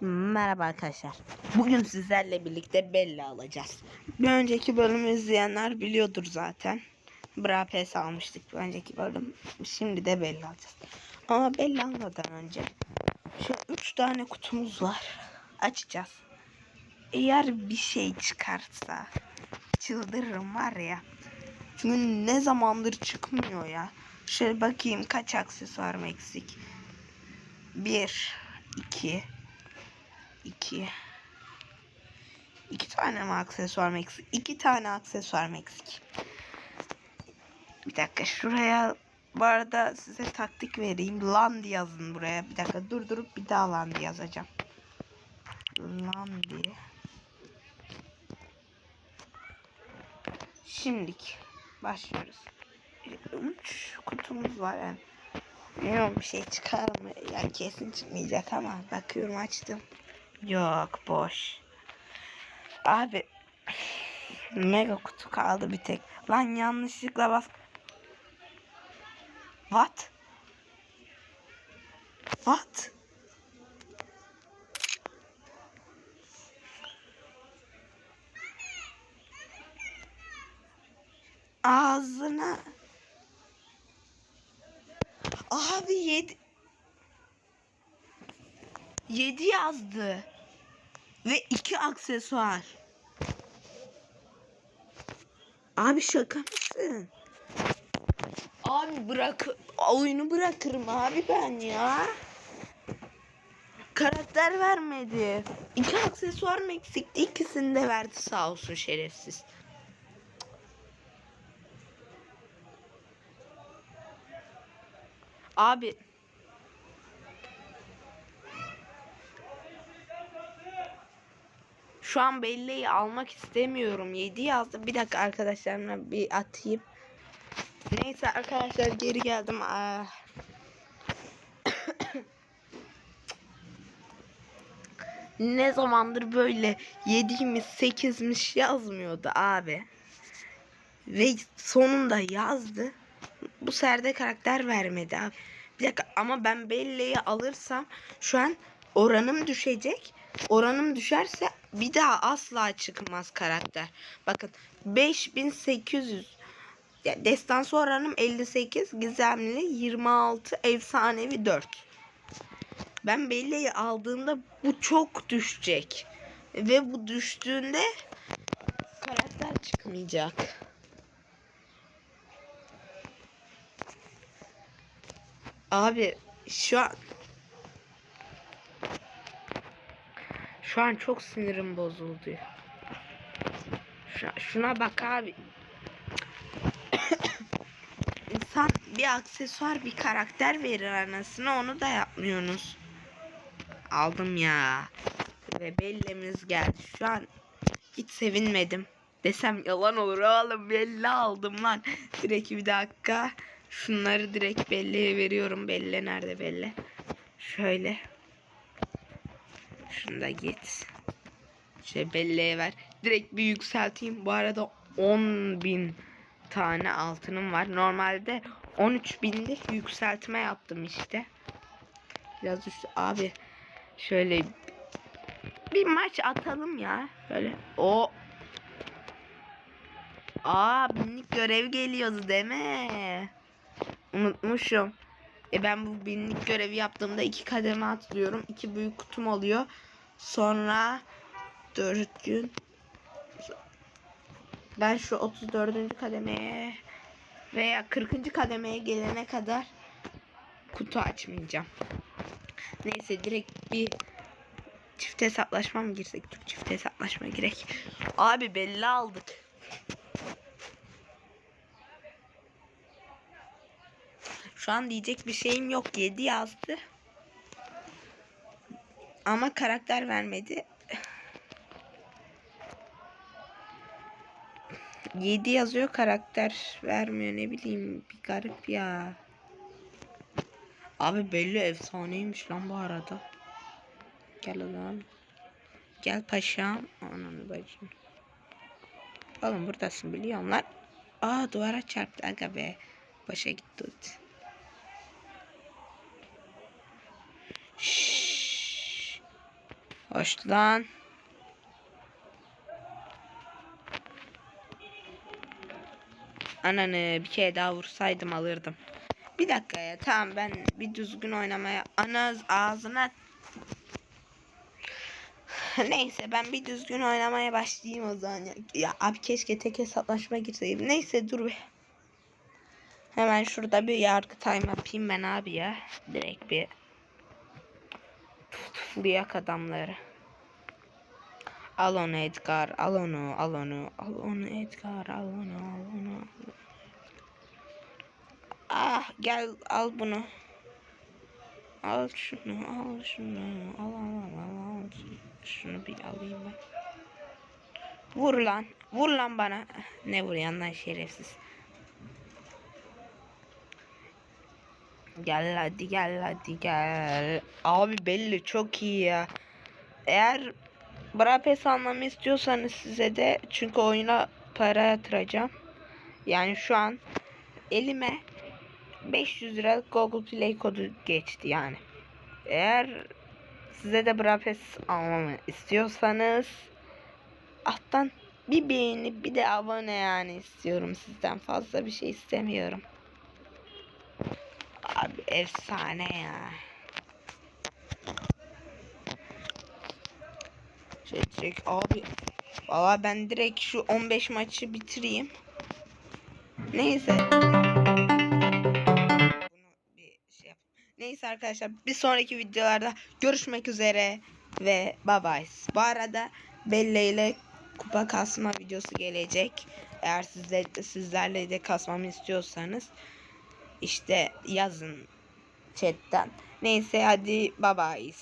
Merhaba arkadaşlar. Bugün sizlerle birlikte Bella alacağız. Bir önceki bölümü izleyenler biliyordur zaten. Bra PS almıştık bir önceki bölüm. Şimdi de Bella alacağız. Ama Bella almadan önce şu üç tane kutumuz var. Açacağız. Eğer bir şey çıkarsa çıldırırım var ya. Çünkü ne zamandır çıkmıyor ya. Şöyle bakayım kaç aksesuarım eksik. Bir, iki, iki, iki tane mi aksesuarım eksik? İki tane aksesuarım eksik. Bir dakika şuraya bu arada size taktik vereyim. Land yazın buraya. Bir dakika durdurup bir daha land yazacağım. Landi. Şimdilik başlıyoruz. Üç kutumuz var yani. Bilmiyorum bir şey çıkar mı? Yani kesin çıkmayacak ama bakıyorum açtım. Yok boş. Abi mega kutu kaldı bir tek. Lan yanlışlıkla bas. What? What? Ağzına. Abi yedi. Yedi yazdı. Ve iki aksesuar. Abi şaka mısın? Abi bırak oyunu bırakırım abi ben ya. Karakter vermedi. İki aksesuar mı eksikti? İkisini de verdi sağ olsun şerefsiz. Abi Şu an belleği almak istemiyorum. 7 yazdı. Bir dakika arkadaşlarımla bir atayım. Neyse arkadaşlar geri geldim. Aa. ne zamandır böyle 7'ymiş 8'miş yazmıyordu abi. Ve sonunda yazdı. Bu serde karakter vermedi abi. Bir dakika ama ben belleği alırsam şu an oranım düşecek. Oranım düşerse bir daha asla çıkmaz karakter. Bakın 5800 ya destansı oranım 58, gizemli 26, efsanevi 4. Ben belleği aldığımda bu çok düşecek. Ve bu düştüğünde karakter çıkmayacak. Abi şu an Şu an çok sinirim bozuldu. Şuna, şuna bak abi. İnsan bir aksesuar bir karakter verir anasını onu da yapmıyorsunuz. Aldım ya. Ve bellemiz geldi. Şu an hiç sevinmedim. Desem yalan olur oğlum belli aldım lan. Direkt bir dakika. Şunları direkt belleğe veriyorum. Belle nerede belle? Şöyle. Şunu da git. Şey belleğe ver. Direkt bir yükselteyim. Bu arada 10 bin tane altınım var. Normalde 13 binlik yükseltme yaptım işte. Biraz üstü. Abi şöyle bir maç atalım ya. Böyle o Aa binlik görev geliyordu değil mi? Unutmuşum. E ben bu binlik görevi yaptığımda iki kademe atlıyorum. iki büyük kutum oluyor. Sonra 4 gün ben şu 34. kademeye veya 40. kademeye gelene kadar kutu açmayacağım. Neyse direkt bir çift hesaplaşma mı girsek? Dur çift hesaplaşma girek. Abi belli aldık. Şu an diyecek bir şeyim yok. 7 yazdı. Ama karakter vermedi. 7 yazıyor karakter vermiyor ne bileyim bir garip ya. Abi belli efsaneymiş lan bu arada. Gel lan. Gel paşam. Ananı bacım. Oğlum buradasın biliyorum lan. Aa duvara çarptı aga be. Başa gitti. Şşş. Hoş lan. Ananı bir kere daha vursaydım alırdım. Bir dakika ya tamam ben bir düzgün oynamaya ana ağzına Neyse ben bir düzgün oynamaya başlayayım o zaman ya. Ya abi keşke tek hesaplaşma girseydim. Neyse dur be. Hemen şurada bir yargı time yapayım ben abi ya. Direkt bir bir yak adamları. Al onu Edgar, al onu, al onu, al onu Edgar, al onu, al onu. Ah gel al bunu. Al şunu, al şunu, al al al al. al. Şunu bir alayım ben. Vur lan, vur lan bana. Ne vuruyorsun lan şerefsiz. Gel hadi gel hadi gel. Abi belli çok iyi ya. Eğer Brapes almamı istiyorsanız size de çünkü oyuna para yatıracağım. Yani şu an elime 500 lira Google Play kodu geçti yani. Eğer size de Brapes almamı istiyorsanız alttan bir beğeni bir de abone yani istiyorum sizden fazla bir şey istemiyorum. Abi efsane ya. Şey direkt abi. Valla ben direkt şu 15 maçı bitireyim. Neyse. Şey. Neyse arkadaşlar bir sonraki videolarda görüşmek üzere ve bye bye. Bu arada Bella ile kupa kasma videosu gelecek. Eğer sizler, sizlerle de kasmamı istiyorsanız işte yazın chatten. Neyse hadi bye bye.